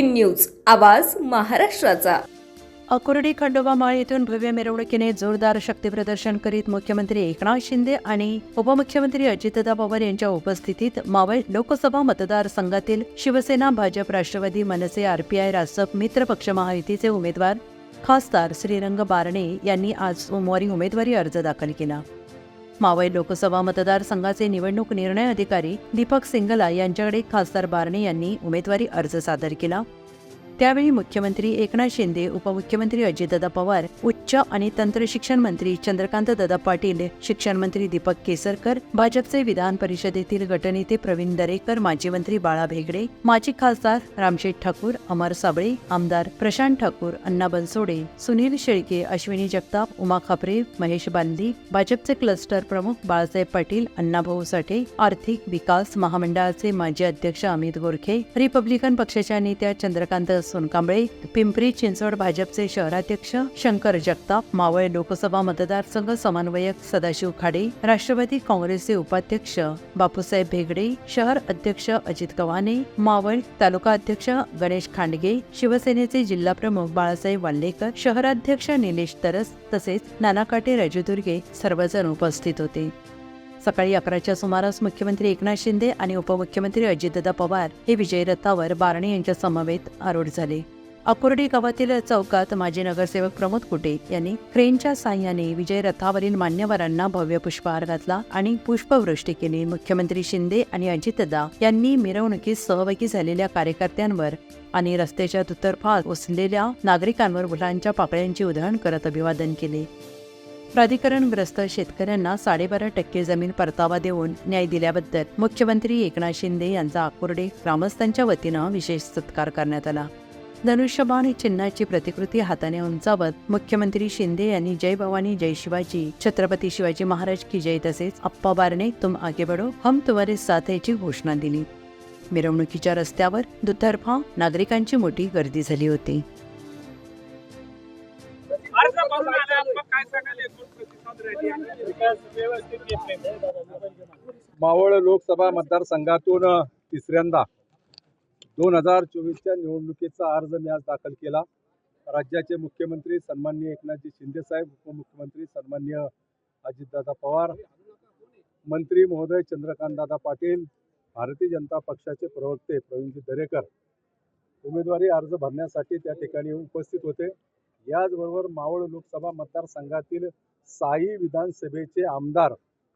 News आवाज महाराष्ट्राचा. अकुर्डी खंडोबा माळ येथून भव्य मिरवणुकीने जोरदार शक्तीप्रदर्शन करीत मुख्यमंत्री एकनाथ शिंदे आणि उपमुख्यमंत्री अजितदा पवार यांच्या उपस्थितीत मावळ लोकसभा मतदारसंघातील शिवसेना भाजप राष्ट्रवादी मनसे आरपीआय रासप मित्र पक्ष महायुतीचे उमेदवार खासदार श्रीरंग बारणे यांनी आज सोमवारी उमेदवारी अर्ज दाखल केला. मावळ लोकसभा मतदारसंघाचे निवडणूक निर्णय अधिकारी दीपक सिंगला यांच्याकडे खासदार बारणे यांनी उमेदवारी अर्ज सादर केला. त्यावेळी मुख्यमंत्री एकनाथ शिंदे उपमुख्यमंत्री अजितदादा पवार उच्च आणि तंत्र शिक्षण मंत्री चंद्रकांत दादा पाटील शिक्षण मंत्री दीपक केसरकर भाजपचे विधान परिषदेतील गटनेते प्रवीण दरेकर माजी मंत्री बाळा भेगडे माजी खासदार रामशेठ ठाकूर अमर साबळे आमदार प्रशांत ठाकूर अण्णा बनसोडे सुनील शेळके अश्विनी जगताप उमा खापरे महेश बांदी भाजपचे क्लस्टर प्रमुख बाळासाहेब पाटील अण्णाभाऊ साठे आर्थिक विकास महामंडळाचे माजी अध्यक्ष अमित गोरखे रिपब्लिकन पक्षाच्या नेत्या चंद्रकांत सोनकांबळे पिंपरी चिंचवड भाजपचे शहराध्यक्ष शंकर जगताप मावळ लोकसभा मतदारसंघ समन्वयक सदाशिव खाडे राष्ट्रवादी काँग्रेसचे उपाध्यक्ष बापूसाहेब भेगडे शहर अध्यक्ष अजित कवाने मावळ तालुका अध्यक्ष गणेश खांडगे शिवसेनेचे जिल्हा प्रमुख बाळासाहेब वाल्लेकर शहराध्यक्ष निलेश तरस तसेच नानाकाटे राजूदुर्गे सर्वजण उपस्थित होते. सकाळी अकराच्या सुमारास मुख्यमंत्री एकनाथ शिंदे आणि उपमुख्यमंत्री अजितदादा पवार हे विजय रथावर बारणे यांच्या समवेत आरूढ झाले. अकोर्डी गावातील चौकात माजी नगरसेवक प्रमोद कुटे यांनी क्रेनच्या साह्याने विजय रथावरील मान्यवरांना भव्य पुष्पहार घातला आणि पुष्पवृष्टी केली. मुख्यमंत्री शिंदे आणि अजितदा यांनी मिरवणुकीत सहभागी झालेल्या कार्यकर्त्यांवर आणि रस्त्याच्या दुतर्फा ओसलेल्या नागरिकांवर मुलांच्या पाकळ्यांची उधळण करत अभिवादन केले. प्राधिकरणग्रस्त शेतकऱ्यांना साडेबारा टक्के जमीन परतावा देऊन न्याय दिल्याबद्दल मुख्यमंत्री एकनाथ शिंदे यांचा आकुर्डे ग्रामस्थांच्या वतीनं विशेष सत्कार करण्यात आला. धनुष्यबाण चिन्हाची प्रतिकृती हाताने उंचावत मुख्यमंत्री शिंदे यांनी जय भवानी जय शिवाजी छत्रपती शिवाजी महाराज की जय तसेच अप्पा बारणे तुम आगे बडो हम तुम्हारे साथ याची घोषणा दिली. मिरवणुकीच्या रस्त्यावर दुतर्फा नागरिकांची मोठी गर्दी झाली होती. अर्ज भरून आले मग काय सांगाल एकूण प्रतिसाद रॅली आणि विकास व्यवस्थित घेतले मावळ लोकसभा मतदारसंघातून तिसऱ्यांदा दोन हजार चोवीसच्या निवडणुकीचा अर्ज मी आज दाखल केला. राज्याचे मुख्यमंत्री सन्माननीय एकनाथजी शिंदेसाहेब उपमुख्यमंत्री सन्माननीय अजितदादा पवार मंत्री महोदय चंद्रकांतदादा पाटील भारतीय जनता पक्षाचे प्रवक्ते प्रवीणजी दरेकर. उमेदवारी अर्ज भरण्यासाठी त्या ठिकाणी उपस्थित होते. याचबरोबर मावळ लोकसभा मतदारसंघातील साई विधानसभेचे आमदार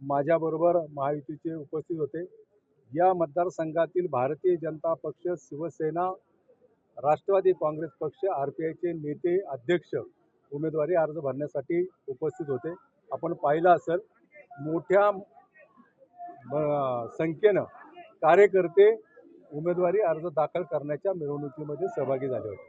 माझ्याबरोबर महायुतीचे उपस्थित होते. या मतदारसंघातील भारतीय जनता पक्ष शिवसेना राष्ट्रवादी काँग्रेस पक्ष आर पी आयचे नेते अध्यक्ष उमेदवारी अर्ज भरण्यासाठी उपस्थित होते. आपण पाहिलं असेल मोठ्या संख्येनं कार्यकर्ते उमेदवारी अर्ज दाखल करण्याच्या मिरवणुकीमध्ये सहभागी झाले होते.